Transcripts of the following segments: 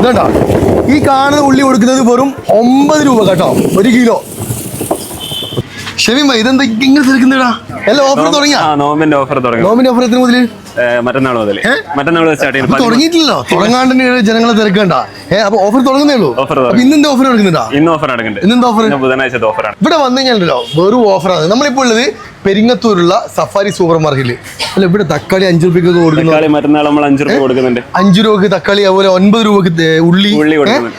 ഇതണ്ട? ഈ കാണുന്ന ഉള്ളി കൊടുക്കുന്നത് വെറും ഒമ്പത് രൂപ കേട്ടോ. ഒരു കിലോ. ഷെമീമ ഇതെന്താ ഇങ്ങനെ തിരക്കുന്നടാ? എല്ലാം ഓഫർ തുടങ്ങിയാ? ഓഫർ തുടങ്ങി. നോമിന്റെ ഓഫർ എത്ര മുതൽ മറ്റന്നാൾ മുതൽ മറ്റന്നാൾ സ്റ്റാർട്ട് തുടങ്ങിയിട്ടില്ലല്ലോ. തുടങ്ങാണ്ട് ജനങ്ങളെ തിരക്കണ്ട. ഏ അപ്പൊ ഓഫർ തുടങ്ങുന്നേ ഉള്ളൂ. ഇന്നെന്താ ഓഫർ എടുക്കുന്നുണ്ടാ ഇന്ന് ഓഫർ ഇന്നെന്താ ഓഫർ ബുധനാഴ്ചത്തെ ഓഫറാണ് ഇവിടെ വന്നു കഴിഞ്ഞാലോ വെറും ഓഫറാണ് നമ്മളിപ്പോൾ ഉള്ളത് പെരിങ്ങത്തൂരുള്ള സഫാരി സൂപ്പർ മാർക്കറ്റിൽ അല്ല ഇവിടെ തക്കാളി അഞ്ചു രൂപയ്ക്ക് കൊടുക്കുന്നു മറ്റന്നാൾ നമ്മൾ അഞ്ചു രൂപ കൊടുക്കുന്നുണ്ട്. അഞ്ചു രൂപക്ക് തക്കാളി അതുപോലെ ഒൻപത് രൂപക്ക് ഉള്ളി.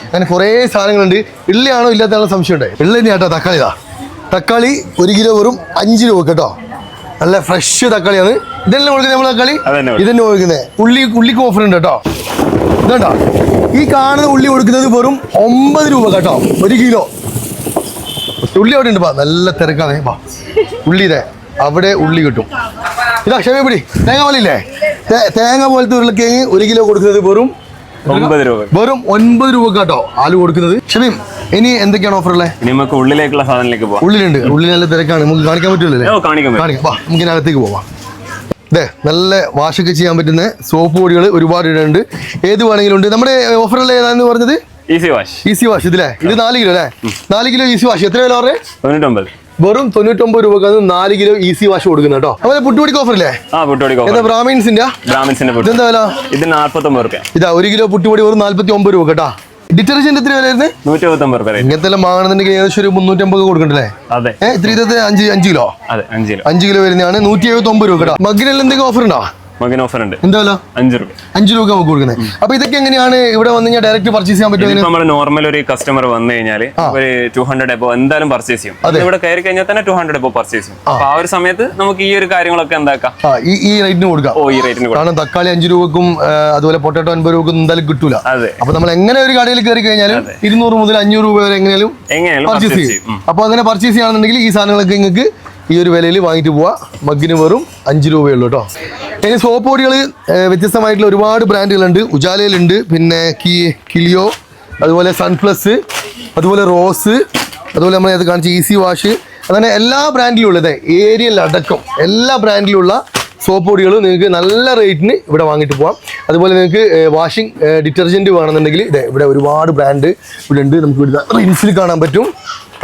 അങ്ങനെ കുറേ സാധനങ്ങളുണ്ട്. ഉള്ളിയാണോ ഇല്ലാത്ത സംശയം ഉണ്ട് ഉള്ളി തന്നെയാട്ടോ തക്കാളിതാ തക്കാളി ഒരു കിലോ വെറും അഞ്ച് രൂപ കേട്ടോ. നല്ല ഫ്രഷ് തക്കാളിയാണ്. ഇതെല്ലാം കൊടുക്കുന്നത് നമ്മൾ തക്കാളി? ഇതന്നെ കൊടുക്കുന്നത് ഉള്ളി ഉള്ളിക്ക് ഓഫർ ഉണ്ട് കേട്ടോ. ഇതട്ടോ ഈ കാണുന്ന ഉള്ളി കൊടുക്കുന്നത് വെറും ഒമ്പത് രൂപ കേട്ടോ. ഒരു കിലോ. ഉള്ളി അവിടെ ഉണ്ട് പാ നല്ല തിരക്കാണ്. ഉള്ളി ഇതേ. അവിടെ ഉള്ളി കിട്ടും. ഇതാ ക്ഷമയപ്പിടി തേങ്ങ പോലില്ലേ? തേങ്ങ പോലത്തെ ഉരുളക്കിഴങ്ങ് ഒരു കിലോ കൊടുക്കുന്നത് വെറും ഒമ്പത് രൂപ. വെറും ഒൻപത് രൂപ കേട്ടോ ആലു കൊടുക്കുന്നത്. ക്ഷമയും ഇനി എന്തൊക്കെയാണ് ഓഫർ ഉള്ളത് ഇനി നമുക്ക് ഉള്ളിലേക്കുള്ള സാധനത്തിലേക്ക് പോവാം. ഉള്ളിലുണ്ട്. ഉള്ളിൽ നല്ല തിരക്കാണ്. നമുക്ക് കാണിക്കാൻ പറ്റില്ലല്ലേ കാണിക്കാം വാ നമുക്ക് ഇതിനകത്തേക്ക് പോവാം. അതെ നല്ല വാഷൊക്കെ ചെയ്യാൻ പറ്റുന്ന സോപ്പ് പൊടികൾ ഒരുപാട് ഇടുന്നുണ്ട് ഏത് വേണമെങ്കിലും ഉണ്ട്. നമ്മുടെ ഓഫറുള്ള ഏതാണെന്ന് പറഞ്ഞത്? ഈസി വാഷ് ഈസി വാഷ് ഇതിലേ ഇത് നാല് കിലോ അല്ലേ? നാല് കിലോ ഈസി വാഷ് എത്ര വില പറഞ്ഞേ? തൊണ്ണൂറ്റൊമ്പത്. വെറും തൊണ്ണൂറ്റൊമ്പത് രൂപക്കാണ് നാല് കിലോ ഈസി വാഷ് കൊടുക്കുന്നത് കേട്ടോ. അതുപോലെ പുട്ടുപൊടിക്ക് ഓഫർ അല്ലേ എന്താ ബ്രാഹ്മിൻസിന്റെ ബ്രാഹ്മിൻസിന്റെ ഇതെന്താ വില? ഇത് നാല്പത്തൊമ്പത് രൂപ ഇതാ ഒരു കിലോ പുട്ടുപൊടി വെറും നാല്പത്തി ഒമ്പത് രൂപ കേട്ടോ. ഡിറ്റർജന്റ് എത്ര വിലയായിരുന്നു നൂറ്റി ഇങ്ങനത്തെ വാങ്ങണമെന്നുണ്ടെങ്കിൽ ഏകദേശം ഒരു മുന്നൂറ്റമ്പത് കൊടുക്കണ്ടല്ലേ? അതെ. ഇത്ര അഞ്ച് അഞ്ച് കിലോ? അതെ അഞ്ച് കിലോ. അഞ്ച് കിലോ വരുന്നതാണ് നൂറ്റി എഴുപത്തി ഒമ്പത് രൂപ മഗ്ഗിനെല്ലാം എന്തെങ്കിലും ഓഫർ ഉണ്ടോ? മകൻ ഓഫർ ഉണ്ട് എന്താ അഞ്ച് രൂപ. അഞ്ച് രൂപ നമുക്ക് കൊടുക്കുന്നത് അപ്പൊ ഇതൊക്കെ എങ്ങനെയാണ് ഇവിടെ വന്ന് കഴിഞ്ഞാൽ ഡയറക്റ്റ് പർച്ചേസ് ചെയ്യാൻ ഇതിപ്പോ നമ്മൾ നോർമൽ ഒരു കസ്റ്റമർ വന്നു കഴിഞ്ഞാൽ ഒരു ടു ഹൺഡ്രഡ് എബോ എന്തായാലും പർച്ചേസ് ചെയ്യും. ഇവിടെ കയറി കഴിഞ്ഞാൽ തന്നെ ടു ഹൺഡ്രഡ് എബോ പർച്ചേസ് ചെയ്യും. അപ്പൊ ആ ഒരു സമയത്ത് നമുക്ക് ഈ ഒരു കാര്യങ്ങളൊക്കെ എന്താക്കാം? ഈ ഈ റേറ്റിന് കൊടുക്കാം. ഓ ഈ റേറ്റിന് കാരണം തക്കാളി അഞ്ച് രൂപക്കും അതുപോലെ പൊട്ടറ്റോ അൻപത് രൂപക്കും എന്തായാലും കിട്ടൂല. അപ്പൊ നമ്മൾ എങ്ങനെ ഒരു കടയിൽ കയറി കഴിഞ്ഞാലും ഇരുന്നൂറ് മുതൽ അഞ്ഞൂറ് രൂപ വരെ എങ്ങനെയാലും പർച്ചേസ് ചെയ്യും. അപ്പൊ അങ്ങനെ പർച്ചേസ് ചെയ്യുകയാണെന്നുണ്ടെങ്കിൽ ഈ സാധനങ്ങളൊക്കെ നിങ്ങൾക്ക് ഈ ഒരു വിലയിൽ വാങ്ങിയിട്ട് പോവാം. മഗ്ഗിന് വെറും അഞ്ച് രൂപയേ ഉള്ളൂ കേട്ടോ ഇനി സോപ്പ് പൊടികൾ വ്യത്യസ്തമായിട്ടുള്ള ഒരുപാട് ബ്രാൻഡുകളുണ്ട്. ഉജാലയിലുണ്ട് പിന്നെ കി കിലിയോ അതുപോലെ സൺപ്ലസ് അതുപോലെ റോസ് അതുപോലെ നമ്മൾ ഇത് കാണിച്ച ഈസി വാഷ് അങ്ങനെ എല്ലാ ബ്രാൻഡിലും ഉള്ളത് ഏരിയൽ അടക്കം എല്ലാ ബ്രാൻഡിലുള്ള സോപ്പ് പൊടികൾ നിങ്ങൾക്ക് നല്ല റേറ്റിന് ഇവിടെ വാങ്ങിയിട്ട് പോകാം അതുപോലെ നിങ്ങൾക്ക് വാഷിംഗ് ഡിറ്റർജന്റ് വേണമെന്നുണ്ടെങ്കിൽ ഇതേ ഇവിടെ ഒരുപാട് ബ്രാൻഡ് ഇവിടെ ഉണ്ട് നമുക്ക് ഇവിടുത്തെ റിൻസിൽ കാണാൻ പറ്റും.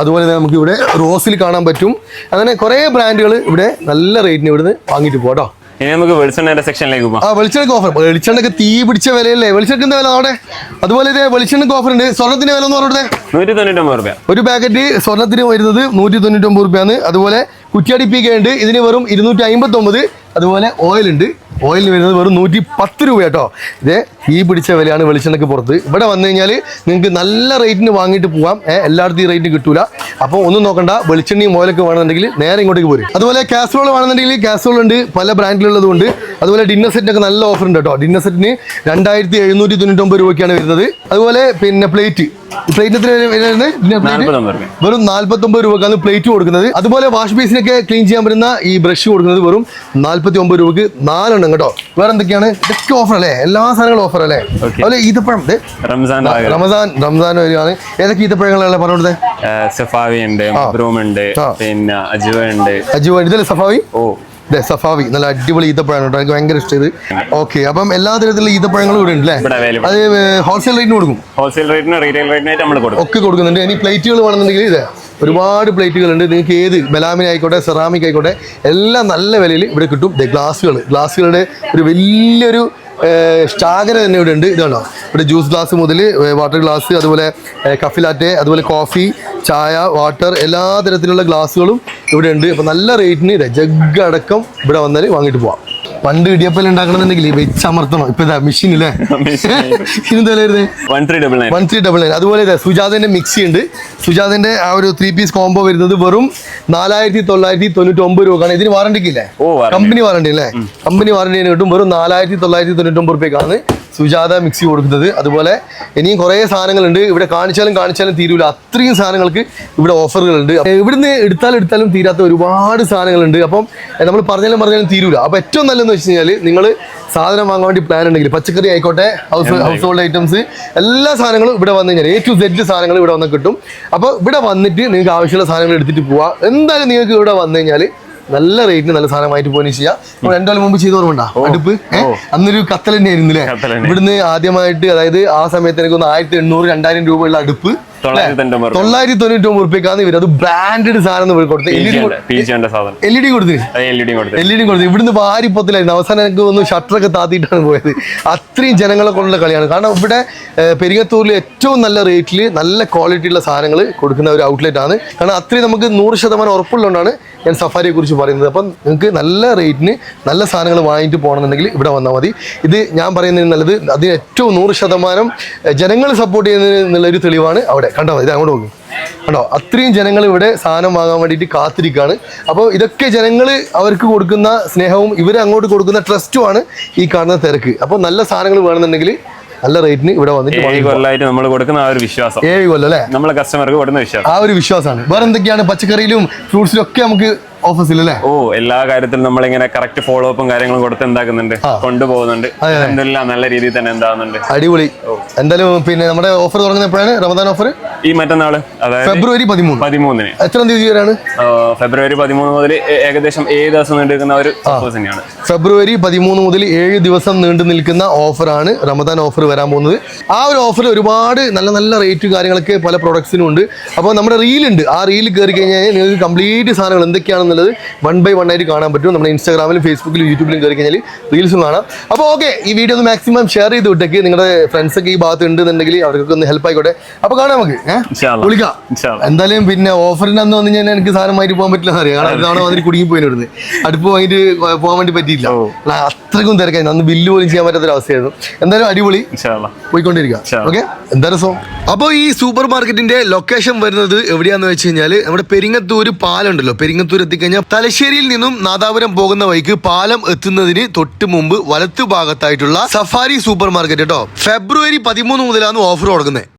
അതുപോലെ തന്നെ നമുക്ക് ഇവിടെ റോസിൽ കാണാൻ പറ്റും. അങ്ങനെ കുറേ ബ്രാൻഡുകൾ ഇവിടെ നല്ല റേറ്റിന് ഇവിടുന്ന് വാങ്ങിയിട്ട് പോകാം കേട്ടോ ഇനി നമുക്ക് വെളിച്ചെണ്ണയുടെ സെക്ഷനിലേക്ക് പോകാം ആ വെളിച്ചെണ്ണക്ക് ഓഫർ വെളിച്ചെണ്ണക്ക് തീ പിടിച്ച വിലയല്ലേ? വെളിച്ചെണ്ണ വില അവിടെ? അതുപോലെ വെളിച്ചെണ്ണക്ക് ഓഫർ ഉണ്ട്. സ്വർണത്തിന്റെ വില എന്ന് പറഞ്ഞത് നൂറ്റി തൊണ്ണൂറ്റൊമ്പത് റുപ്യ. ഒരു പാക്കറ്റ് സ്വർണത്തിന് വരുന്നത് നൂറ്റി തൊണ്ണൂറ്റൊമ്പത് റുപ്യാണ്. അതുപോലെ കുറ്റിയടിപ്പിക്ക ഉണ്ട്. ഇതിന് വെറും ഇരുന്നൂറ്റി അതുപോലെ ഓയിൽ ഉണ്ട്. ഓയിലിന് വരുന്നത് വെറും നൂറ്റി പത്ത് രൂപ കേട്ടോ. ഇത് ഈ പിടിച്ച വിലയാണ് വെളിച്ചെണ്ണക്ക് പുറത്ത്. ഇവിടെ വന്നു കഴിഞ്ഞാൽ നിങ്ങൾക്ക് നല്ല റേറ്റിന് വാങ്ങിയിട്ട് പോകാം എല്ലായിടത്തും ഈ റേറ്റിന് കിട്ടൂല. അപ്പോൾ ഒന്നും നോക്കണ്ട വെളിച്ചെണ്ണയും ഓയിലൊക്കെ വേണമെന്നുണ്ടെങ്കിൽ നേരെ ഇങ്ങോട്ടേക്ക് പോരും. അതുപോലെ കാസറോൾ വേണമെന്നുണ്ടെങ്കിൽ കാസറോൾ ഉണ്ട് പല ബ്രാൻഡിലുള്ളതുകൊണ്ട് അതുപോലെ ഡിന്നർ സെറ്റിനൊക്കെ നല്ല ഓഫർ ഉണ്ട് കേട്ടോ. ഡിന്നർ സെറ്റിന് രണ്ടായിരത്തി എഴുന്നൂറ്റി തൊണ്ണൂറ്റൊമ്പത് രൂപയ്ക്കാണ് വരുന്നത്. അതുപോലെ പിന്നെ പ്ലേറ്റ് റുപ്യ വെറും നാല്പത്തൊമ്പത് രൂപക്കാണ് പ്ലേറ്റ് കൊടുക്കുന്നത്. അതുപോലെ വാഷ് ബേസിനൊക്കെ ക്ലീൻ ചെയ്യാൻ പറ്റുന്ന ഈ ബ്രഷ് കൊടുക്കുന്നത് വെറും നാല്പത്തി ഒമ്പത് രൂപക്ക് നാലെണ്ണം കേട്ടോ. വേറെ എന്തൊക്കെയാണ്? ഇതൊക്കെ ഓഫർ അല്ലേ? എല്ലാ സാധനങ്ങളും ഓഫർ അല്ലേ. അതുപോലെ ഈത്തപ്പഴം റംസാൻ ബാഗ് റമദാൻ റംസാൻ വരികയാണ്. ഏതൊക്കെ ഈത്തപ്പഴങ്ങളാണ് പറഞ്ഞത് സഫാവി ഉണ്ട് ഉണ്ട് പിന്നെ അജുവ ഉണ്ട്. അജുവ ഇതല്ലേ സഫാവി? ഓ. അതെ സഫാവി നല്ല അടിപൊളി ഈത്തപ്പഴമാണ് കേട്ടോ. എനിക്ക് ഭയങ്കര ഇഷ്ടം ഇത്. ഓക്കെ അപ്പം എല്ലാ തരത്തിലുള്ള ഈത്തപ്പഴങ്ങളും ഇവിടെ ഉണ്ട് അല്ലേ അത് ഹോൾസെയിൽ റേറ്റിന് കൊടുക്കും? ഹോൾസെയിൽ റേറ്റിന് റീറ്റെയിൽ റേറ്റിനായിട്ട് നമ്മൾ കൊടുക്കും. ഒക്കെ കൊടുക്കുന്നുണ്ട്. ഇനി പ്ലേറ്റുകൾ വേണമെന്നുണ്ടെങ്കിൽ ഇതേ ഒരുപാട് പ്ലേറ്റുകളുണ്ട് നിങ്ങൾക്ക് ഏത് മെലാമിൻ ആയിക്കോട്ടെ സെറാമിക് ആയിക്കോട്ടെ എല്ലാം നല്ല വിലയിൽ ഇവിടെ കിട്ടും. ദേ ഗ്ലാസ്സുകൾ ഗ്ലാസ്സുകളുടെ ഒരു വലിയൊരു സ്റ്റാഗര തന്നെ ഇവിടെ ഉണ്ട്. ഇതാണോ ഇവിടെ ജ്യൂസ് ഗ്ലാസ് മുതൽ വാട്ടർ ഗ്ലാസ് അതുപോലെ കഫിലാറ്റെ അതുപോലെ കോഫി ചായ വാട്ടർ എല്ലാ തരത്തിലുള്ള ഗ്ലാസ്സുകളും ഇവിടെ ഉണ്ട് അപ്പോൾ നല്ല റേറ്റിന് ജഗ് അടക്കം ഇവിടെ വന്നാൽ വാങ്ങിയിട്ട് പോവാം. പണ്ട് ഇടിയപ്പൽ ഉണ്ടാക്കണമെന്നുണ്ടെങ്കിൽ വെച്ച് അമർത്തണം. ഇപ്പൊ ഇതാ മെഷീൻ അല്ലേ? ഇതെന്താ വരുന്നത് one three double nine one three double nine അതുപോലെ ഇതാ സുജാതന്റെ മിക്സി ഉണ്ട്. സുജാതന്റെ ആ ഒരു ത്രീ പീസ് കോംബോ വരുന്നത് വെറും നാലായിരത്തി തൊള്ളായിരത്തി തൊണ്ണൂറ്റി ഒമ്പത് രൂപക്കാണ്. ഇതിന് വാറണ്ടിക്ക് ഇല്ലേ? ഓ കമ്പനി വാറണ്ടി അല്ലേ കമ്പനി വാറണ്ടി കിട്ടും വെറും നാലായിരത്തി തൊള്ളായിരത്തി തൊണ്ണൂറ്റി ഒമ്പത് രൂപയ്ക്കാണ് സുജാത മിക്സി കൊടുക്കുന്നത്. അതുപോലെ ഇനിയും കുറേ സാധനങ്ങളുണ്ട്. ഇവിടെ കാണിച്ചാലും കാണിച്ചാലും തീരൂല. അത്രയും സാധനങ്ങൾക്ക് ഇവിടെ ഓഫറുകളുണ്ട്. ഇവിടുന്ന് എടുത്താലും എടുത്താലും തീരാത്ത ഒരുപാട് സാധനങ്ങളുണ്ട്. അപ്പം നമ്മൾ പറഞ്ഞാലും പറഞ്ഞാലും തീരൂല. അപ്പോൾ ഏറ്റവും നല്ലതെന്ന് വെച്ച് കഴിഞ്ഞാൽ നിങ്ങൾ സാധനം വാങ്ങാൻ വേണ്ടി പ്ലാൻ ഉണ്ടെങ്കിൽ പച്ചക്കറി ആയിക്കോട്ടെ ഹൗസ് ഹൗസ് ഹോൾഡ് ഐറ്റംസ് എല്ലാ സാധനങ്ങളും ഇവിടെ വന്നു കഴിഞ്ഞാൽ എ ടു സെഡ് സാധനങ്ങൾ ഇവിടെ വന്ന് കിട്ടും. അപ്പോൾ ഇവിടെ വന്നിട്ട് നിങ്ങൾക്ക് ആവശ്യമുള്ള സാധനങ്ങൾ എടുത്തിട്ട് പോവാം. എന്തായാലും നിങ്ങൾക്ക് ഇവിടെ വന്നു കഴിഞ്ഞാൽ നല്ല റേറ്റിന് നല്ല സാധനമായിട്ട് പോയി ചെയ്യാം. നമ്മൾ രണ്ടു കൊല്ലം മുമ്പ് ചെയ്ത് ഓർമ്മ അടുപ്പ്? അന്നൊരു കത്തൽ തന്നെയായിരുന്നു അല്ലേ. ഇവിടുന്ന് ആദ്യമായിട്ട് അതായത് ആ സമയത്ത് എനിക്ക് ഒന്ന് ആയിരത്തി എണ്ണൂറ് രണ്ടായിരം രൂപയുള്ള അടുപ്പ് തൊള്ളായിരത്തി തൊണ്ണൂറ് തൊള്ളായിരത്തി തൊണ്ണൂറ്റി ഒമ്പത് റുപ്യക്കാന്ന് ഇവർ അത് ബ്രാൻഡഡ് സാധനം കൊടുത്തത് L E D P L E D കൊടുത്തിന് L E D കൊടുത്ത്. എൽ ഇ ഡി കൊടുത്ത്. ഇവിടുന്ന് വാരിപ്പത്തിലായിരുന്നു. അവസാനം എനിക്ക് ഒന്ന് ഷട്ടറൊക്കെ താത്തിയിട്ടാണ് പോയത്. അത്രയും ജനങ്ങളെ കൊണ്ടുള്ള കളിയാണ്. കാരണം ഇവിടെ പെരിങ്ങത്തൂരിൽ ഏറ്റവും നല്ല റേറ്റിൽ നല്ല ക്വാളിറ്റിയുള്ള സാധനങ്ങൾ കൊടുക്കുന്ന ഒരു ഔട്ട്ലെറ്റ് ആണ്. കാരണം അത്രയും നമുക്ക് നൂറ് ശതമാനം ഉറപ്പുള്ളതുകൊണ്ടാണ് ഞാൻ സഫാരിയെ കുറിച്ച് പറയുന്നത്. അപ്പം നിങ്ങൾക്ക് നല്ല റേറ്റിന് നല്ല സാധനങ്ങൾ വാങ്ങിയിട്ട് പോകണമെന്നുണ്ടെങ്കിൽ ഇവിടെ വന്നാൽ മതി. ഇത് ഞാൻ പറയുന്നതിന് നല്ലത് അതിന് ഏറ്റവും നൂറ് ശതമാനം ജനങ്ങൾ സപ്പോർട്ട് ചെയ്യുന്നതിന് എന്നുള്ളൊരു തെളിവാണ് അവിടെ. കണ്ടോ? ഇത് അങ്ങോട്ട് നോക്കും. കണ്ടോ? അത്രയും ജനങ്ങൾ ഇവിടെ സാധനം വാങ്ങാൻ വേണ്ടിയിട്ട് കാത്തിരിക്കുകയാണ് അപ്പോൾ ഇതൊക്കെ ജനങ്ങൾ അവർക്ക് കൊടുക്കുന്ന സ്നേഹവും ഇവർ അങ്ങോട്ട് കൊടുക്കുന്ന ട്രസ്റ്റുമാണ് ഈ കാണുന്ന തിരക്ക്. അപ്പോൾ നല്ല സാധനങ്ങൾ വേണമെന്നുണ്ടെങ്കിൽ നല്ല റേറ്റിന് ഇവിടെ വന്നിട്ട് ഏഴ് കൊല്ലമായിട്ട് നമ്മൾ കൊടുക്കുന്ന ആ ഒരു വിശ്വാസം. ഏഴ് കൊല്ലം അല്ലേ? നമ്മളെ കസ്റ്റമർക്ക് കൊടുക്കുന്ന വിശ്വാസം. ആ ഒരു വിശ്വാസമാണ്. വേറെ എന്തൊക്കെയാണ് പച്ചക്കറിയിലും ഫ്രൂട്ട്സിലും ഒക്കെ നമുക്ക് ഓഫീസിൽ അല്ലേ ഓ എല്ലാ കാര്യത്തിലും നമ്മളിങ്ങനെ കറക്റ്റ് ഫോളോ അപ്പും കാര്യങ്ങളും കൊടുത്ത് എന്താക്കുന്നുണ്ട്? കൊണ്ടുപോകുന്നുണ്ട്. എന്തെല്ലാം നല്ല രീതിയിൽ തന്നെ എന്താകുന്നുണ്ട്? അടിപൊളി. എന്തായാലും പിന്നെ നമ്മുടെ ഓഫർ തുടങ്ങുന്ന എപ്പോഴാണ്? റമദാൻ ഓഫർ ഈ മറ്റന്നാൾ? അതായത് ഫെബ്രുവരി പതിമൂന്ന്. പതിമൂന്നിന്. എത്ര തീയതി വരെയാണ്? ഫെബ്രുവരി പതിമൂന്ന് മുതൽ ഏകദേശം ഏഴ് ദിവസം നീണ്ടുനിൽക്കുന്ന ഒരു ഓഫേഴ്സ് തന്നെയാണ്. ഫെബ്രുവരി പതിമൂന്ന് മുതൽ ഏഴ് ദിവസം നീണ്ടു നിൽക്കുന്ന ഓഫറാണ് റമദാൻ ഓഫർ വരാൻ പോകുന്നത്. ആ ഒരു ഓഫറിൽ ഒരുപാട് നല്ല നല്ല റേറ്റ് കാര്യങ്ങളൊക്കെ പല പ്രൊഡക്ട്സിനും ഉണ്ട്. അപ്പോൾ നമ്മുടെ റീൽ ഉണ്ട്. ആ റീൽ കയറി കഴിഞ്ഞാൽ നിങ്ങൾക്ക് കംപ്ലീറ്റ് സാധനങ്ങൾ എന്തൊക്കെയാണെന്നുള്ളത് വൺ ബൈ വൺ ആയിട്ട് കാണാൻ പറ്റും. നമ്മുടെ ഇൻസ്റ്റാഗ്രാമിലും ഫേസ്ബുക്കിലും യൂട്യൂബിലും കയറി കഴിഞ്ഞാൽ റീൽസും കാണാം. അപ്പോൾ ഓക്കെ ഈ വീഡിയോ ഒന്ന് മാക്സിമം ഷെയർ ചെയ്ത് വിട്ടേക്ക്. നിങ്ങളുടെ ഫ്രണ്ട്സൊക്കെ ഈ ഭാഗത്ത് ഉണ്ടെന്നുണ്ടെങ്കിൽ അവർക്കൊക്കെ ഒന്ന് ഹെൽപ്പ് ആയിക്കോട്ടെ. അപ്പോൾ കാണാം നമുക്ക്. വിളിക്കാം. എന്തായാലും പിന്നെ ഓഫറിന് അന്ന് വന്നു കഴിഞ്ഞാൽ എനിക്ക് സാധനം മാറ്റി പോകാൻ പറ്റില്ല. അറിയാം. കാരണം ഇതാണ് വന്നിട്ട് കുടുങ്ങി പോയി ഇവിടുന്ന് അടുപ്പ് വാങ്ങിട്ട് പോകാൻ വേണ്ടി പറ്റിയില്ല. അത്രക്കും തിരക്കായി തിരക്കായിരുന്നു. അന്ന് ബില്ല് പോലും ചെയ്യാൻ പറ്റാത്ത അവസ്ഥയായിരുന്നു. എന്തായാലും അടിപൊളി. പോയിക്കൊണ്ടിരിക്കുക. ഓക്കെ? എന്തായാലും സോ അപ്പോൾ ഈ സൂപ്പർ മാർക്കറ്റിന്റെ ലൊക്കേഷൻ വരുന്നത് എവിടെയാന്ന് വെച്ച് കഴിഞ്ഞാൽ നമ്മുടെ പെരിങ്ങത്തൂര് പാലം ഉണ്ടല്ലോ പെരിങ്ങത്തൂർ എത്തിക്കഴിഞ്ഞാൽ തലശ്ശേരിയിൽ നിന്നും നാദാപുരം പോകുന്ന വഴിക്ക് പാലം എത്തുന്നതിന് തൊട്ട് മുമ്പ് വലത്തു ഭാഗത്തായിട്ടുള്ള സഫാരി സൂപ്പർ മാർക്കറ്റ് കേട്ടോ. ഫെബ്രുവരി പതിമൂന്ന് മുതലാണ് ഓഫർ തുടങ്ങുന്നത്